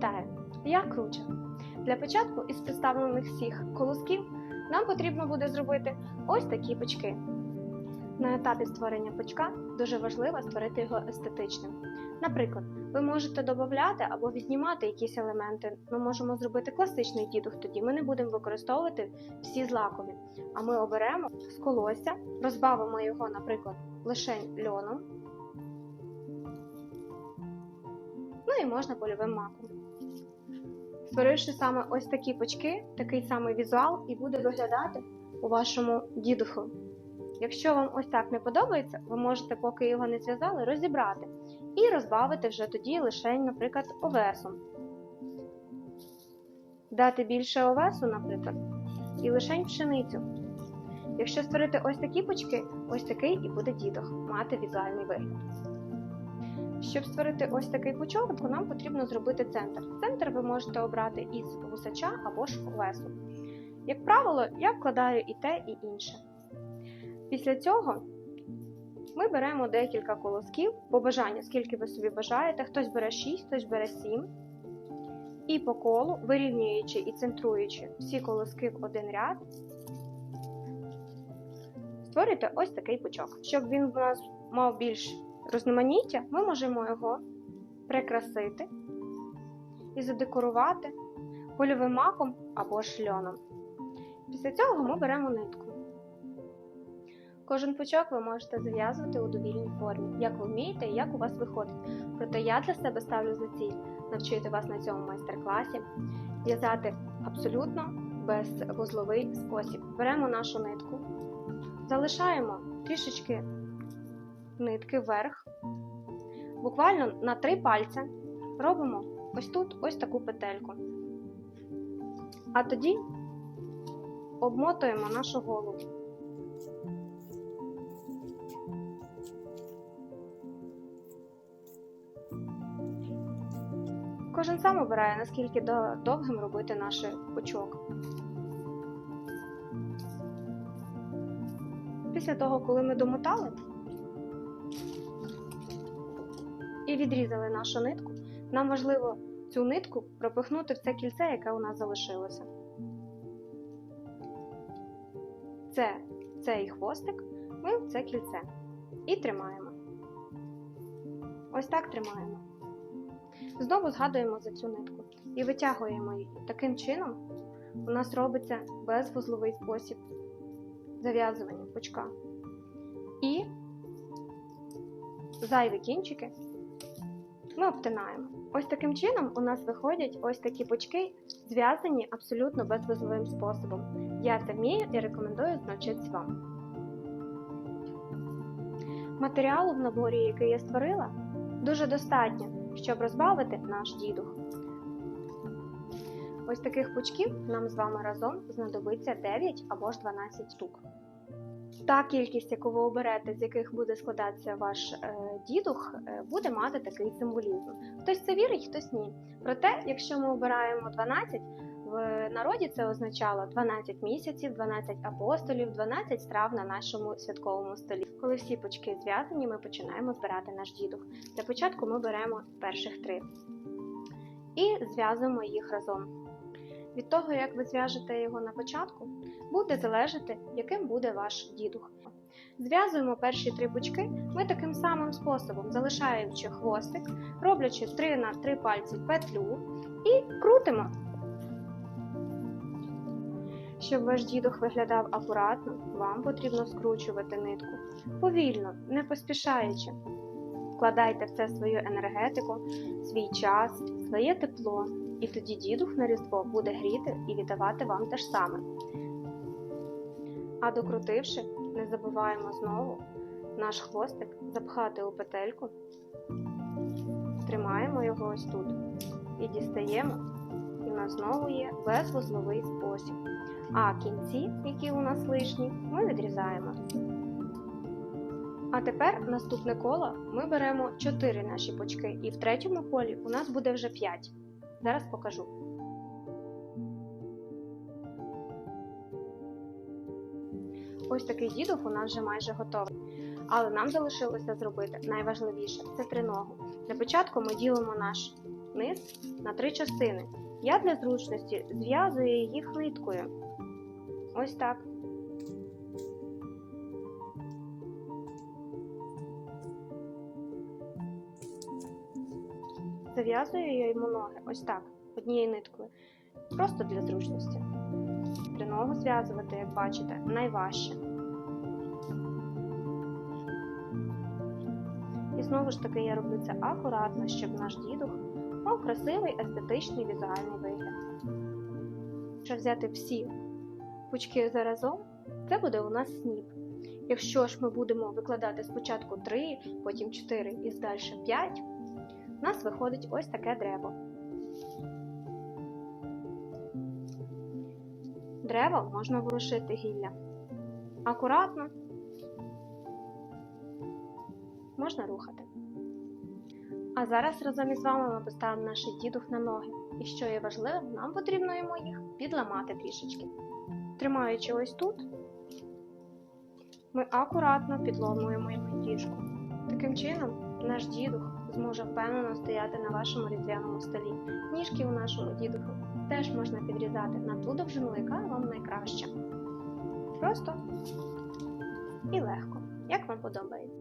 Вітаю! Я Круча. Для початку із представлених всіх колосків нам потрібно буде зробити ось такі пучки. На етапі створення пучка дуже важливо створити його естетичним. Наприклад, ви можете додати або віднімати якісь елементи. Ми можемо зробити класичний дідух, тоді ми не будемо використовувати всі злакові. А ми оберемо з колосся, розбавимо його, наприклад, лишень льоном. Ну і можна польовим маком. Створивши саме ось такі пучки, такий самий візуал і буде виглядати у вашому дідуху. Якщо вам ось так не подобається, ви можете, поки його не зв'язали, розібрати і розбавити вже тоді лише, наприклад, овесом. Дати більше овесу, наприклад, і лишень пшеницю. Якщо створити ось такі пучки, ось такий і буде дідух, мати візуальний вигляд. Щоб створити ось такий пучок, нам потрібно зробити центр. Центр ви можете обрати із гусача або ж овесу. Як правило, я вкладаю і те, і інше. Після цього ми беремо декілька колосків по бажанню, скільки ви собі бажаєте. Хтось бере 6, хтось бере 7. І по колу, вирівнюючи і центруючи всі колоски в один ряд, створюйте ось такий пучок. Щоб він у нас мав більш розноманіття, ми можемо його прикрасити і задекорувати польовим маком або шльоном. Після цього ми беремо нитку. Кожен пучок ви можете зав'язувати у довільній формі, як ви вмієте і як у вас виходить. Проте я для себе ставлю за ціль навчити вас на цьому майстер-класі в'язати абсолютно безвузловий спосіб. Беремо нашу нитку, залишаємо трішечки нитки вверх, буквально на три пальця робимо ось тут ось таку петельку. А тоді обмотуємо нашу голову. Кожен сам обирає, наскільки довгим робити наш пучок. Після того, коли ми домотали відрізали нашу нитку, нам важливо цю нитку пропихнути в це кільце, яке у нас залишилося. Це цей хвостик, ми в це кільце і тримаємо. Ось так тримаємо. Знову згадуємо за цю нитку і витягуємо її. Таким чином у нас робиться безвузловий спосіб зав'язування пучка. І зайві кінчики ми обтинаємо. Ось таким чином у нас виходять ось такі пучки, зв'язані абсолютно безвузловим способом. Я це вмію і рекомендую навчитися вам. Матеріалу в наборі, який я створила, дуже достатньо щоб розбавити наш дідух. Ось таких пучків нам з вами разом знадобиться 9 або ж 12 штук. Та кількість, яку ви оберете, з яких буде складатися ваш е, дідух, е, буде мати такий символізм. Хтось це вірить, хтось ні. Проте, якщо ми обираємо 12, в народі це означало 12 місяців, 12 апостолів, 12 страв на нашому святковому столі. Коли всі пучки зв'язані, ми починаємо збирати наш дідух. Для початку ми беремо перших три і зв'язуємо їх разом. Від того, як ви зв'яжете його на початку, буде залежати, яким буде ваш дідух. Зв'язуємо перші три пучки ми таким самим способом, залишаючи хвостик, роблячи 3 на 3 пальці петлю і крутимо. Щоб ваш дідух виглядав акуратно, вам потрібно скручувати нитку повільно, не поспішаючи. Вкладайте в це свою енергетику, свій час, своє тепло, і тоді дідух на різдво буде гріти і віддавати вам те ж саме. А докрутивши, не забуваємо знову наш хвостик запхати у петельку, тримаємо його ось тут і дістаємо, і в нас знову є безвузловий спосіб. А кінці, які у нас лишні, ми відрізаємо. А тепер наступне коло ми беремо 4 наші пучки, і в третьому колі у нас буде вже 5. Зараз покажу. Ось такий дідух у нас вже майже готовий. Але нам залишилося зробити найважливіше це триногу. Для початку ми ділимо наш низ на три частини. Я для зручності зв'язую їх ниткою. Ось так. Зав'язую я йому ноги ось так, однією ниткою. Просто для зручності. Триногу зв'язувати, як бачите, найважче. І знову ж таки я роблю це акуратно, щоб наш дідух мав красивий естетичний візуальний вигляд. Якщо взяти всі пучки заразом, це буде у нас сніп. Якщо ж ми будемо викладати спочатку 3, потім 4 і далі 5, у нас виходить ось таке древо. Древо можна ворушити гілля. Акуратно можна рухати. А зараз разом із вами ми поставимо наш дідух на ноги. І що є важливим, нам потрібно йому їх підламати трішечки. Тримаючи ось тут, ми акуратно підломуємо йому діжку. Таким чином, наш дідух зможе впевнено стояти на вашому різдвяному столі. Ніжки у нашого дідуху теж можна підрізати на ту довжину, яка вам найкраща. Просто і легко, як вам подобається.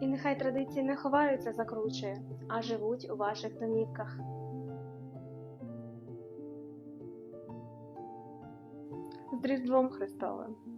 І нехай традиції не ховаються за кручею, а живуть у ваших домівках. З Різдвом Христовим!